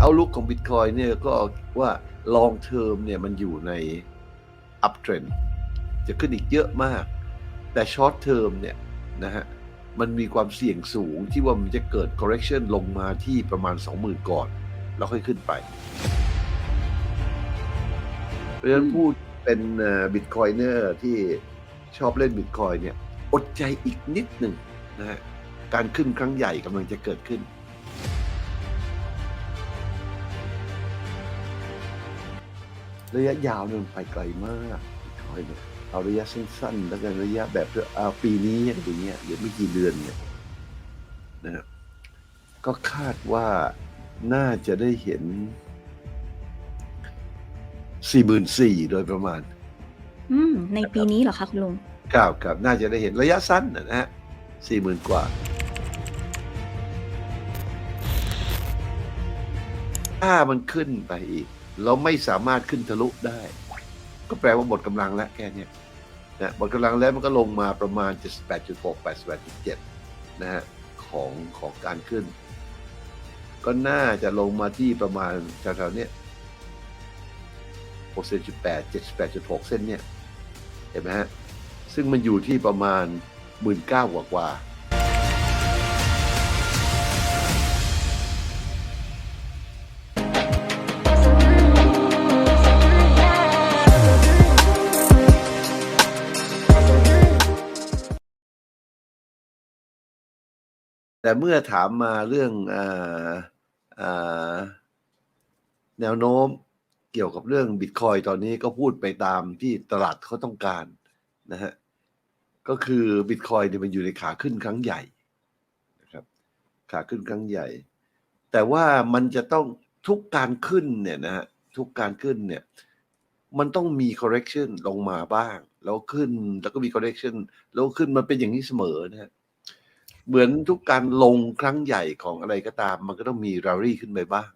เอาลุกของ Bitcoin เนี่ยก็ว่า long term เนี่ยมันอยู่ใน uptrend จะขึ้นอีกเยอะมาก แต่ short term เนี่ยนะฮะมันมีความเสี่ยงสูงที่ว่ามันจะเกิด correction ลงมาที่ประมาณ 20,000 ก่อน แล้วค่อยขึ้นไป เพราะฉะนั้นพูดเป็นบิตคอยเนอร์ที่ชอบเล่นบิตคอยเนี่ย อดใจอีกนิดหนึ่งนะฮะการขึ้นครั้งใหญ่กำลังจะเกิดขึ้น ระยะยาวเนี่ยมันไปไกลมากบิตคอยเนี่ยเอาระยะสั้นๆ แล้วกันระยะแบบเอาปีนี้อะไรเงี้ยเดี๋ยวไม่กี่เดือนเนี่ยนะฮะก็คาดว่าน่าจะได้เห็น 44,000โดยประมาณ อืม ในปีนี้เหรอคะคุณลุงครับครับน่าจะได้เห็นระยะสั้นนะนะฮะสี่หมื่นกว่า ถ้ามันขึ้นไปอีก เราไม่สามารถขึ้นทะลุได้ ก็แปลว่าหมดกำลังแล้วแค่นี้นะหมดกำลังแล้วมันก็ลงมาประมาณ 78.6 88.7 นะฮะของของการขึ้น ก็น่าจะลงมาที่ประมาณแถวๆเนี้ย6.8 78.6 เส้นเนี่ย เห็นไหมฮะ ซึ่งมันอยู่ที่ประมาณ 1 9ื่นกว่ากว่า แต่เมื่อถามมาเรื่องออแนวโน้มเกี่ยวกับเรื่องบิตคอยตอนนี้ก็พูดไปตามที่ตลาดเขาต้องการนะฮะก็คือบิตคอยเนี่ยมันอยู่ในขาขึ้นครั้งใหญ่นะครับขาขึ้นครั้งใหญ่ แต่ว่ามันจะต้องทุกการขึ้นเนี่ยนะฮะทุกการขึ้นเนี่ยมันต้องมี correction ลงมาบ้าง แล้วขึ้นแล้วก็มี correction แล้วขึ้นมันเป็นอย่างนี้เสมอนะฮะ เหมือนทุกการลงครั้งใหญ่ของอะไรก็ตาม มันก็ต้องมี rally ขึ้นไปบ้าง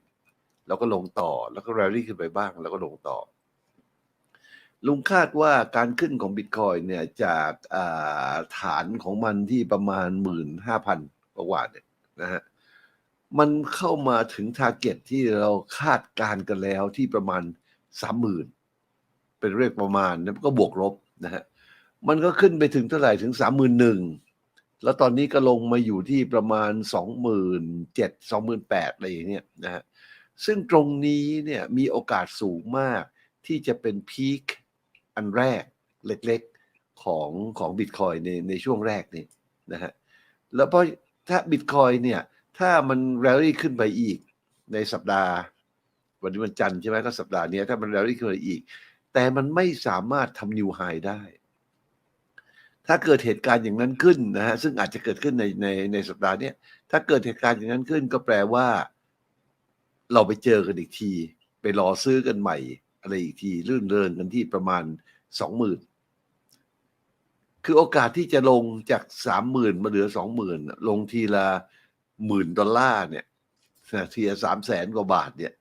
แล้วก็ลงต่อแล้วก็ rally ขึ้นไปบ้าง แล้วก็ลงต่อ ลุงคาดว่าการขึ้นของบิตคอยเนี่ยจากาฐานของมันที่ประมาณหมื่นห้าพันกว่าเนี่ยนะฮะมันเข้ามาถึงทาร์เก็ตที่เราคาดการณ์กันแล้วที่ประมาณสามหมื่นเป็นเรียกประมาณนะก็บวกลบนะฮะมันก็ขึ้นไปถึงเท่าไหร่ถึงสามหมื่นหนึ่ง แล้วตอนนี้ก็ลงมาอยู่ที่ประมาณสองหมื่นเจ็ดสองหมื่นแปดอะไรอย่างเงี้ยนะฮะซึ่งตรงนี้เนี่ยมีโอกาสสูงมากที่จะเป็นพีคอันแรกเล็กๆของของบิตคอยในในช่วงแรกนี่นะฮะแล้วเพราะถ้าบิตคอยเนี่ยถ้ามันแรลลี่ขึ้นไปอีกในสัปดาห์ วันนี้วันจันทร์ใช่ไหมก็สัปดาห์นี้ถ้ามันแรลลี่ขึ้นไปอีก แต่มันไม่สามารถทำนิวไฮได้ ถ้าเกิดเหตุการณ์อย่างนั้นขึ้นนะฮะซึ่งอาจจะเกิดขึ้นในในในสัปดาห์นี้ถ้าเกิดเหตุการณ์อย่างนั้นขึ้น ก็แปลว่า เราไปเจอกันอีกที ไปรอซื้อกันใหม่ อะไรอีกทีลื่นเริงกันที่ประมาณสองหมื่นคือโอกาสที่จะลงจากสามหมื่นมาเหลือสองหมื่นลงทีละหมื่นดอลลาร์เนี่ยทีละสามแสนกว่าบาทเนี่ย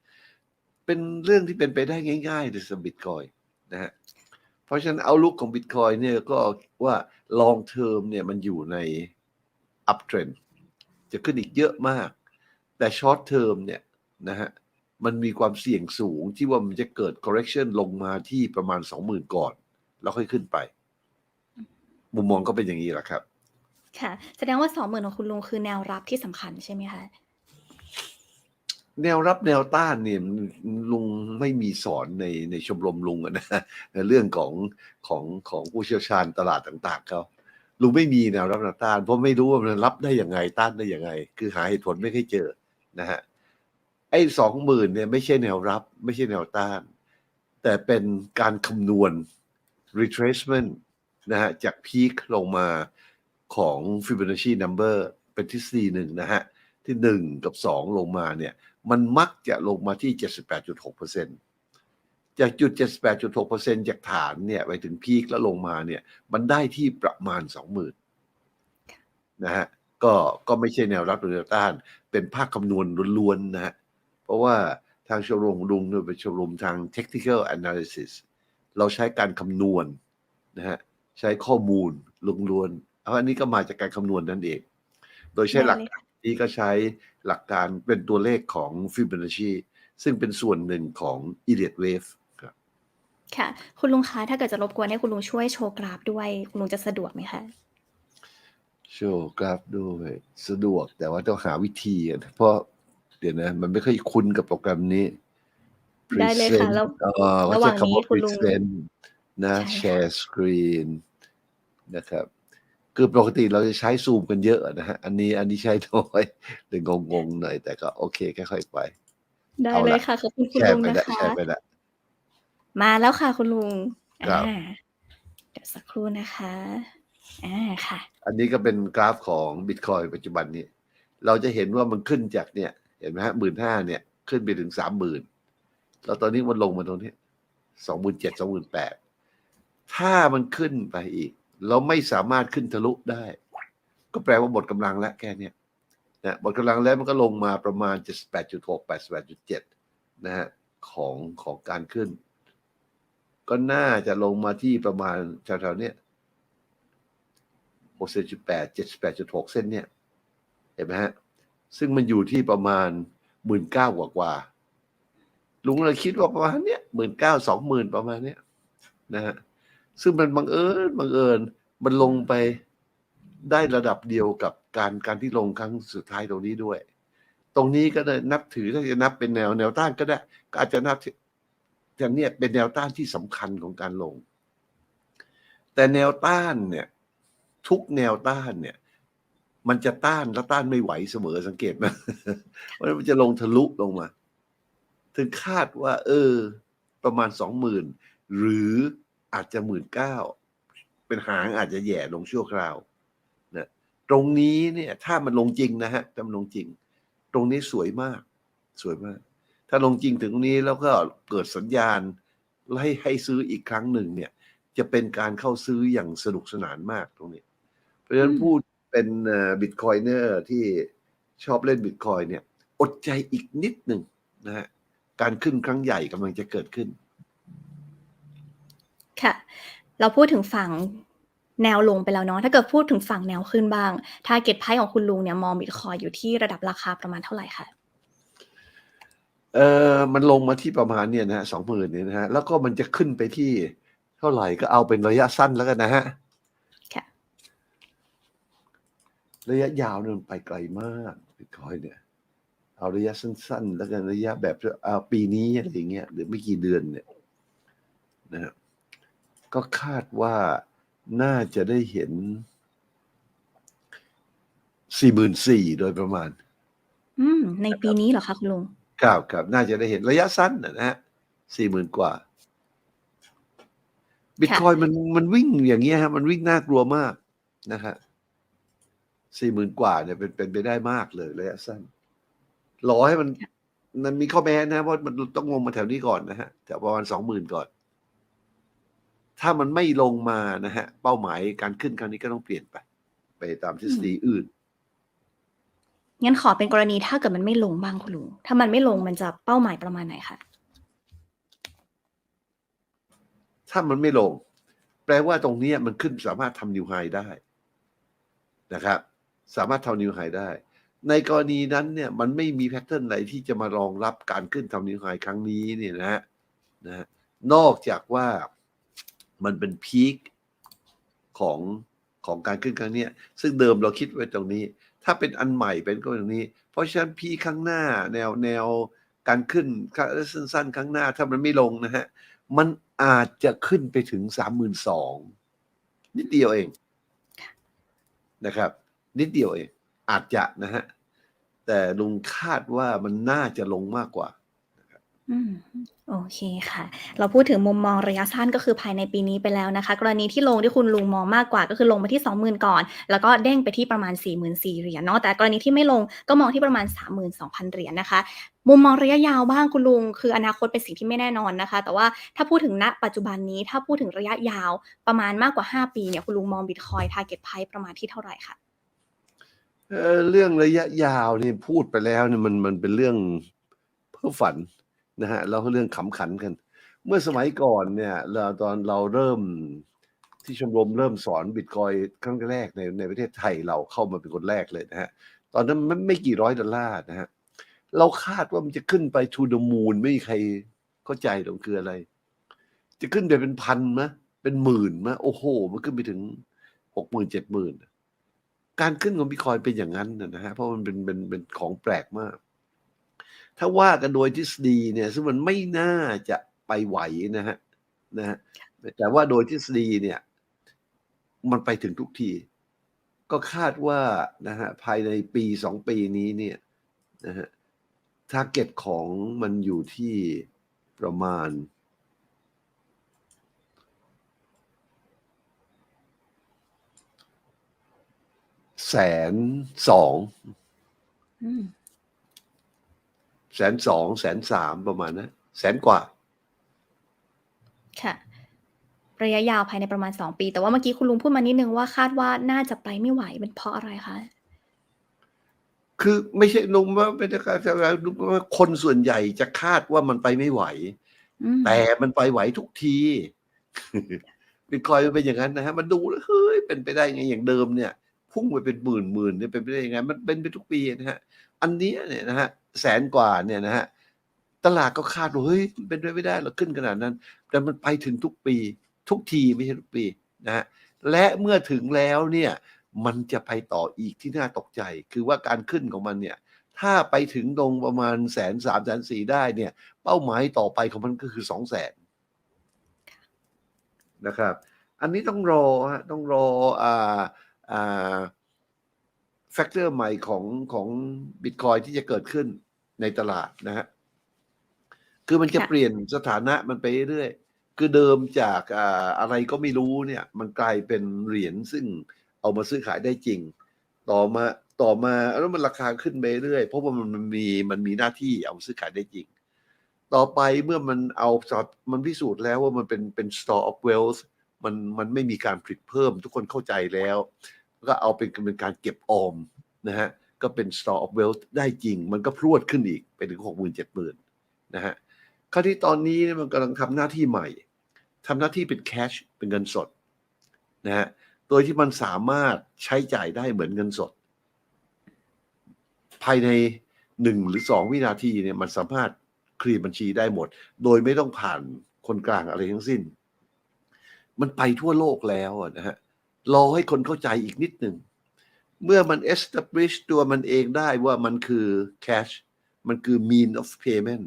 เป็นเรื่องที่เป็นไปได้ง่ายๆในสบิตคอยนะฮะ เพราะฉะนั้นเอาลุกของบิตคอยเนี่ยก็ว่า long term เนี่ยมันอยู่ใน uptrend จะขึ้นอีกเยอะมาก แต่ short term เนี่ยนะฮะมันมีความเสี่ยงสูงที่ว่ามันจะเกิด correction ลงมาที่ประมาณ 20,000 ก่อน แล้วค่อยขึ้นไป มุมมองก็เป็นอย่างนี้แหละครับ ค่ะ แสดงว่าสองหมื่นของคุณลุงคือแนวรับที่สำคัญใช่ไหมคะ แนวรับแนวต้านเนี่ยลุงไม่มีสอนในในชมรมลุงนะเรื่องของของของผู้เชี่ยวชาญตลาดต่างๆเขาลุงไม่มีแนวรับแนวต้าน เพราะไม่รู้ว่ามันรับได้ยังไงต้านได้ยังไง คือหาเหตุผลไม่ค่อยเจอนะฮะไอ้สองหมื่นเนี่ยไม่ใช่แนวรับ ไม่ใช่แนวต้าน แต่เป็นการคำนวณ retracement นะฮะจากพีคลงมาของ Fibonacci number เป็นทฤษฎีหนึ่งนะฮะ ที่หนึ่งกับสองลงมาเนี่ย มันมักจะลงมาที่ 78.6%จากจุด 78.6%จากฐานเนี่ยไปถึงพีคแล้วลงมาเนี่ย มันได้ที่ประมาณ 20,000นะฮะก็ก็ไม่ใช่แนวรับหรือแนวต้าน เป็นภาคคำนวณล้วนๆนะฮะเพราะว่าทางชมรมลุงเนี่ยเป็นชมรมทาง technical analysis เราใช้การคำนวณนะฮะใช้ข้อมูลล้วนๆเอาอันนี้ก็มาจากการคำนวณนั่นเอง โดยใช้หลัก นี้ก็ใช้หลักการเป็นตัวเลขของฟิบ o นัชชีซึ่งเป็นส่วนหนึ่งของ Elliott Wave ครับ ค่ะ คุณลุงคะถ้าเกิดจะรบกวนให้คุณลุงช่วยโชว์กราฟด้วย คุณลุงจะสะดวกไหมคะโชว์กราฟด้วยสะดวกแต่ว่าต้องหาวิธีอะเพราะเดี๋ยวนะ มันไม่ค่อยคุ้นกับโปรแกรมนี้ ได้เลยค่ะ Present แล้วเอ่อระหเขาว่างใช้นี้คำว่าคุณลุง present นะใช่ค่ะ share screen นะครับ คือปกติเราจะใช้ซูมกันเยอะนะฮะ อันนี้อันนี้ใช้น้อยเลยงงๆหน่อย แต่ก็โอเคค่อยๆไป ได้เอาเลละยค่ะขอบคุณคุณแชลุร์งไปนะแล้วคะแชร์ไปแล้วมาแล้วค่ะคุณลุงครับอ่าเดี๋ยวสักครู่นะคะอ่าค่ะ อันนี้ก็เป็นกราฟของบิตคอยปัจจุบันนี้ เราจะเห็นว่ามันขึ้นจากเนี่ย เห็นไหมฮะหมื่นห้าเนี่ย ขึ้นไปถึงสามหมื่นแล้วตอนนี้มันลงมาตรงนี้สองหมื่นเจ็ดสองหมื่นแปดถ้ามันขึ้นไปอีก เราไม่สามารถขึ้นทะลุได้ ก็แปลว่าหมดกำลังแล้วแค่เนี้ยนะหมดกำลังแล้วมันก็ลงมาประมาณ 78.6 88.7 นะฮะของของการขึ้น ก็น่าจะลงมาที่ประมาณแถวๆเนี้ย68.8 78.6 เส้นเนี่ย เห็นไหมฮะ ซึ่งมันอยู่ที่ประมาณหมื่นเก้ากว่ากว่าลุงเลยคิดว่าประมาณเนี้ยหมื่นเก้าสองหมื่นประมาณเนี้ยนะฮะ ซึ่งมันบังเอิญบังเอิญมันลงไปได้ระดับเดียวกับการการที่ลงครั้งสุดท้ายตรงนี้ด้วย ตรงนี้ก็เลยนับถือถ้าจะนับเป็นแนวแนวต้านก็ได้ก็อาจจะนับอย่างเนี้ยเป็นแนวต้านที่สำคัญของการลง แต่แนวต้านเนี่ย ทุกแนวต้านเนี่ย มันจะต้านแล้วต้านไม่ไหวเสมอสังเกตไหมว่ามันจะลงทะลุลงมา ถึงคาดว่า เออ ประมาณสองหมื่นหรือ อาจจะหมื่นเก้าเป็นหางอาจจะแย่ลงชั่วคราวนะตรงนี้เนี่ยถ้ามันลงจริงนะฮะถ้ามันลงจริง ตรงนี้สวยมาก สวยมาก ถ้าลงจริงถึงตรงนี้แล้วก็เกิดสัญญาณให้ให้ซื้ออีกครั้งหนึ่งเนี่ย จะเป็นการเข้าซื้ออย่างสนุกสนานมากตรงนี้ เพราะฉะนั้นอืมพูดเป็นบิตคอยเนอร์ที่ชอบเล่นบิตคอยเนี่ย อดใจอีกนิดหนึ่งนะฮะการขึ้นครั้งใหญ่กำลังจะเกิดขึ้นค่ะ เราพูดถึงฝั่งแนวลงไปแล้วเนาะถ้าเกิดพูดถึงฝั่งแนวขึ้นบ้างทาร์เก็ตไพของคุณลุงเนี่ยมองบิตคอยอยู่ที่ระดับราคาประมาณเท่าไหร่คะเออมันลงมาที่ประมาณเนี่ยนะฮะสองหมื่นเนี่ยนะฮะแล้วก็มันจะขึ้นไปที่เท่าไหร่ก็เอาเป็นระยะสั้นแล้วกันนะฮะค่ะระยะยาวเนี่ยมันไปไกลมากบิตคอยเนี่ย เอาระยะสั้น ๆ แล้วกันระยะแบบเอาปีนี้อะไรอย่างเงี้ยหรือไม่กี่เดือนเนี่ยนะฮะ ก็คาดว่าน่าจะได้เห็นสี่หมื่นสี่โดยประมาณ อืม ในปีนี้เหรอคะคุณลุงครับครับน่าจะได้เห็นระยะสั้นนะนะฮะสี่หมื่นกว่าบิตคอยมันมันวิ่งอย่างเงี้ยฮะมันวิ่งน่ากลัวมากนะฮะสี่หมื่นกว่าเนี่ยเป็นเป็นไปได้มากเลยระยะสั้น รอให้มันมันมีข้อแม้นะเพราะมันต้องลงมาแถวนี้ก่อนนะฮะแถวประมาณสองหมื่นก่อน ถ้ามันไม่ลงมานะฮะ เป้าหมายการขึ้นครั้งนี้ก็ต้องเปลี่ยนไป ไปตามทฤษฎีอื่น งั้นขอเป็นกรณีถ้าเกิดมันไม่ลงบ้างคุณลุง ถ้ามันไม่ลงมันจะเป้าหมายประมาณไหนคะ ถ้ามันไม่ลง แปลว่าตรงเนี้ยมันขึ้นสามารถทำนิวไฮได้นะครับ สามารถทำนิวไฮได้ ในกรณีนั้นเนี่ยมันไม่มีแพทเทิร์นไหนที่จะมารองรับการขึ้นทำนิวไฮครั้งนี้เนี่ยนะฮะนะฮะนอกจากว่า มันเป็นพีคของของการขึ้นครั้งนี้ซึ่งเดิมเราคิดไว้ตรงนี้ ถ้าเป็นอันใหม่เป็นก็ตรงนี้ เพราะฉะนั้นพีคข้างหน้าแนวแนวการขึ้นสั้นๆ ข้างหน้าถ้ามันไม่ลงนะฮะ มันอาจจะขึ้นไปถึงสามหมื่นสองนิดเดียวเองนะครับ นิดเดียวเอง อาจจะนะฮะ แต่ลุงคาดว่ามันน่าจะลงมากกว่า อืม โอเคค่ะ เราพูดถึงมุมมองระยะสั้น ก็คือภายในปีนี้ไปแล้วนะคะ กรณีที่ลงที่คุณลุงมองมากกว่า ก็คือลงมาที่ 20,000 ก่อน แล้วก็เด้งไปที่ประมาณ 44,000 เหรียญเนาะ แต่กรณีที่ไม่ลงก็มองที่ประมาณ 32,000 เหรียญนะคะ มุมมองระยะยาวบ้างคุณลุง คืออนาคตเป็นสิ่งที่ไม่แน่นอนนะคะ แต่ว่าถ้าพูดถึงณปัจจุบันนี้ ถ้าพูดถึงระยะยาวประมาณมากกว่า 5 ปีเนี่ยคุณลุงมองบิตคอยทาร์เก็ตไพประมาณที่เท่าไหร่คะเออเรื่องระยะยาวนี่พูดไปแล้วเนี่ยมันมันเป็นเรื่องเพ้อฝัน นะฮะแล้วเรื่องขำขันกัน เมื่อสมัยก่อนเนี่ยเราตอนเราเริ่มที่ชมรมเริ่มสอนบิตคอยครั้งแรกในในประเทศไทยเราเข้ามาเป็นคนแรกเลยนะฮะตอนนั้นมันไม่กี่ร้อยดอลลาร์นะฮะเราคาดว่ามันจะขึ้นไป to the moon ไม่มีใครเข้าใจหรอกคืออะไร จะขึ้นไปเป็นพันมะเป็นหมื่นมะโอ้โห มันขึ้นไปถึงหกหมื่นเจ็ดหมื่นการขึ้นของบิตคอยเป็นอย่างนั้นนะฮะเพราะมันเป็นเป็นเป็นของแปลกมาก ถ้าว่ากันโดยทฤษฎีเนี่ย ซึ่งมันไม่น่าจะไปไหวนะฮะนะฮะแต่ว่าโดยทฤษฎีเนี่ย มันไปถึงทุกที ก็คาดว่านะฮะภายในปีสองปีนี้เนี่ยนะฮะทาร์เก็ตของมันอยู่ที่ประมาณแสนสอง แสนสองแสนสามประมาณนะแสนกว่า ค่ะ ระยะยาวภายในประมาณสองปี แต่ว่าเมื่อกี้คุณลุงพูดมานิดนึงว่าคาดว่าน่าจะไปไม่ไหวเป็นเพราะอะไรคะคือไม่ใช่ลุงว่าเป็นการลุงว่าคนส่วนใหญ่จะคาดว่ามันไปไม่ไหวอืมแต่มันไปไหวทุกทีบิตคอยน์มันเป็นอย่างนั้นนะฮะมันดูแล้วเฮ้ยเป็นไปได้ไงอย่างเดิมเนี่ย พุ่งไปเป็นหมื่นหมื่นเนี่ยเป็นไปได้ยังไงมันเป็นไปทุกปีนะฮะ อันเนี้ยเนี่ยนะฮะ แสนกว่าเนี่ยนะฮะตลาดก็คาดว่าเฮ้ยเป็นไปไม่ได้เราขึ้นขนาดนั้น แต่มันไปถึงทุกปี ทุกทีไม่ใช่ทุกปีนะฮะและเมื่อถึงแล้วเนี่ยมันจะไปต่ออีกที่น่าตกใจ คือว่าการขึ้นของมันเนี่ย ถ้าไปถึงตรงประมาณแสนสามแสนสี่ได้เนี่ย เป้าหมายต่อไปของมันก็คือสองแสนนะครับ อันนี้ต้องรอฮะต้องรออ่าอ่า แฟกเตอร์ใหม่ของของบิตคอยที่จะเกิดขึ้นในตลาดนะฮะคือมันจะเปลี่ยนสถานะมันไปเรื่อยๆคือเดิมจากอ่าอะไรก็ไม่รู้เนี่ย มันกลายเป็นเหรียญซึ่งเอามาซื้อขายได้จริง ต่อมาต่อมาแล้วมันราคาขึ้นไปเรื่อยเพราะว่ามันมีมันมีหน้าที่เอามาซื้อขายได้จริง ต่อไปเมื่อมันเอามันพิสูจน์แล้วว่ามันเป็นเป็น store of wealth มันมันไม่มีการผลิตเพิ่ม ทุกคนเข้าใจแล้ว ก็เอาเป็นเป็นการเก็บออมนะฮะก็เป็น store of wealth ได้จริง มันก็พรวดขึ้นอีกไปถึงหกหมื่นเจ็ดหมื่นนะฮะคราวที่ตอนนี้มันกำลังทำหน้าที่ใหม่ทำหน้าที่เป็น cash เป็นเงินสดนะฮะโดยที่มันสามารถใช้จ่ายได้เหมือนเงินสด ภายในหนึ่งหรือสองวินาทีเนี่ยมันสามารถเคลียร์บัญชีได้หมด โดยไม่ต้องผ่านคนกลางอะไรทั้งสิ้น มันไปทั่วโลกแล้วนะฮะ รอให้คนเข้าใจอีกนิดหนึ่ง เมื่อมัน establish ตัวมันเองได้ว่ามันคือ cash มันคือ mean of payment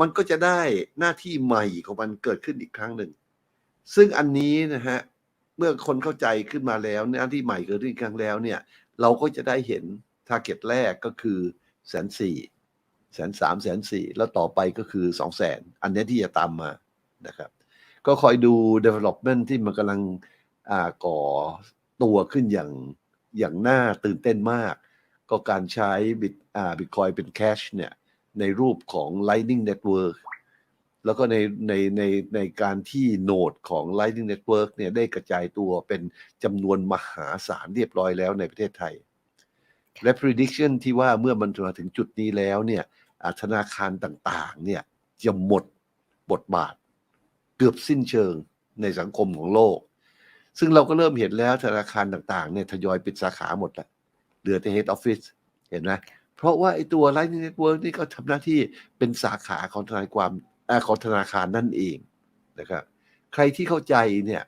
มันก็จะได้หน้าที่ใหม่ของมันเกิดขึ้นอีกครั้งหนึ่ง ซึ่งอันนี้นะฮะ เมื่อคนเข้าใจขึ้นมาแล้วหน้าที่ใหม่เกิดขึ้นอีกครั้งแล้วเนี่ย เราก็จะได้เห็น t a r g e t แรกก็คือแสนสี่แสนสามแสนสี่แล้วต่อไปก็คือสองแสนอันนี้ที่จะตามมานะครับ ก็คอยดู development ที่มันกำลัง ก่อตัวขึ้นอย่างอย่างน่าตื่นเต้นมาก ก็การใช้บิตอ่าบิตคอยเป็นแคชเนี่ยในรูปของ Lightning Network แล้วก็ในในในในการที่โนดของ Lightning Network เนี่ยได้กระจายตัวเป็นจำนวนมหาศาลเรียบร้อยแล้วในประเทศไทย และ prediction ที่ว่าเมื่อมันมาถึงจุดนี้แล้วเนี่ยธนาคารต่างๆเนี่ยจะหมดบทบาท เกือบสิ้นเชิงในสังคมของโลก ซึ่งเราก็เริ่มเห็นแล้วธนาคารต่างๆเนี่ยทยอยปิดสาขาหมดแล้วเหลือแต่ head office เห็นไหมเพราะว่าไอ้ตัว Lightning Network นี่ก็ทำหน้าที่เป็นสาขาของธนาความอของธนาคารนั่นเองนะครับ ใครที่เข้าใจเนี่ย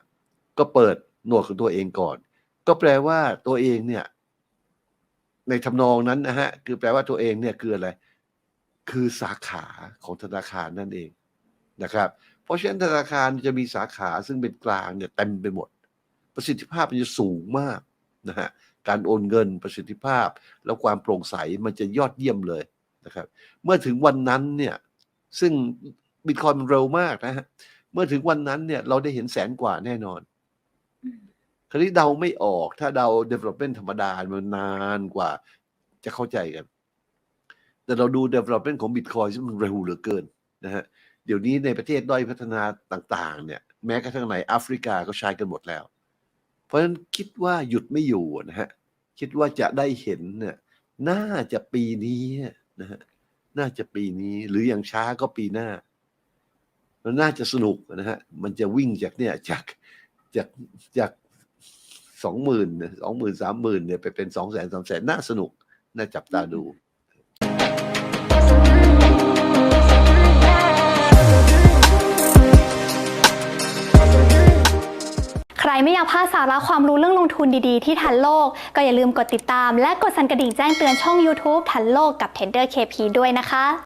ก็เปิดหนวดของตัวเองก่อน ก็แปลว่าตัวเองเนี่ย ในทำนองนั้นนะฮะคือแปลว่าตัวเองเนี่ยคืออะไร คือสาขาของธนาคารนั่นเองนะครับ เพราะฉะนั้นธนาคารจะมีสาขาซึ่งเป็นกลางเนี่ยเต็มไปหมด ประสิทธิภาพมันจะสูงมากนะฮะการโอนเงินประสิทธิภาพ แล้วความโปร่งใสมันจะยอดเยี่ยมเลยนะครับ เมื่อถึงวันนั้นเนี่ยซึ่งบิตคอยมันเร็วมากนะฮะเมื่อถึงวันนั้นเนี่ยเราได้เห็นแสนกว่าแน่นอนอืมคราวนี้เดาไม่ออกถ้าเดา development ธรรมดา มันนานกว่าจะเข้าใจกัน แต่เราดู development ของ Bitcoin ซึ่งมันเร็วเหลือเกินนะฮะเดี๋ยวนี้ในประเทศด้อยพัฒนาต่าง ๆ เนี่ย แม้กระทั่งในแอฟริกาก็ใช้กันหมดแล้ว เพราะฉะนั้นคิดว่าหยุดไม่อยู่นะฮะคิดว่าจะได้เห็นเนี่ยน่าจะปีนี้นะฮะน่าจะปีนี้หรืออย่างช้าก็ปีหน้ามันน่าจะสนุกนะฮะมันจะวิ่งจากเนี่ยจากจากจากสองหมื่นสองหมื่นสามหมื่นเนี่ยไปเป็นสองแสนสามแสนน่าสนุก น่าจับตาดู รไม่อยากพลาดสาระความรู้เรื่องลงทุนดีๆ ที่ทันโลก ก็อย่าลืมกดติดตาม และกดสั่นกระดิ่งแจ้งเตือนช่อง YouTube ทันโลกกับ Tender KP ด้วยนะคะ